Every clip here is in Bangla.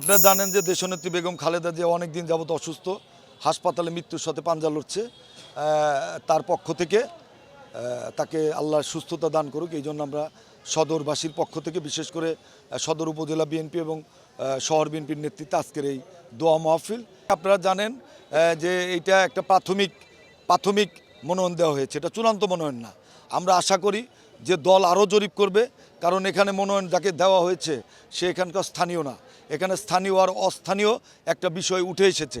আপনারা জানেন যে দেশনেত্রী বেগম খালেদা জিয়া অনেক দিন যাবত অসুস্থ, হাসপাতালে মৃত্যুর সাথে পাঞ্জা লড়ছে। তার পক্ষ থেকে তাকে আল্লাহ সুস্থতা দান করুক। এই জন্য আমরা সদরবাসীর পক্ষ থেকে বিশেষ করে সদর উপজেলা বিএনপি এবং শহর বিএনপির নেতৃত্বে আজকের এই দোয়া মাহফিল। আপনারা জানেন যে এইটা একটা প্রাথমিক প্রাথমিক মনোনয়ন দেওয়া হয়েছে। এটা চূড়ান্ত মনোনয়ন না। আমরা আশা করি যে দল আরও জরিপ করবে, কারণ এখানে মনোনয়ন যাকে দেওয়া হয়েছে, সে এখানকার স্থানীয় না। এখানে স্থানীয় আর অস্থানীয় একটা বিষয় উঠে এসেছে।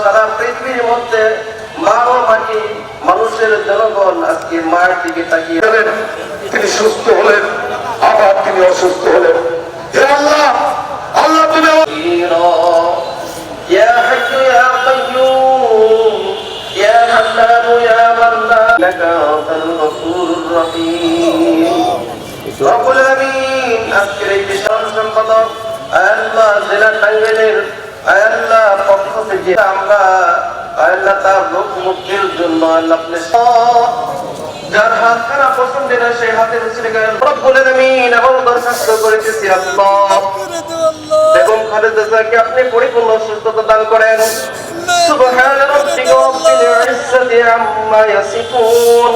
সারা পৃথিবীর মধ্যে মা ও মাটি বাংলাদেশের জনগণ আজকে মায়ের দিকে তাকিয়ে তিনি সুস্থ হলেন, আবার তিনি অসুস্থ হলেন। আজকের এই বিশাল সম্পাদক জেলা পক্ষ থেকে আমরা আল্লাহ তার লোক মুক্তির জন্য আল্লাহ আপনি যার হাত খানা পছন্দের না সেই হাতের উচিলে গেলেন রব্বুল আলামিন এবং দরখাস্ত করেছি আল্লাহ বেগম খালেদা জিয়াকে আপনি পরিপূর্ণ সুস্থতা দান করেন। সুবহান রাব্বিকা রাব্বিল ইজ্জাতি আম্মা ইয়াসিফুন।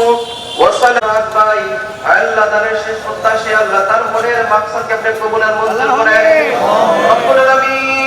আল্লাহ শেষ প্রত্যাশী আল্লাহ তার মনের মাকসাদকে আপনি কবুল আর মঞ্জুর করেন। রব্বুল আলামিন।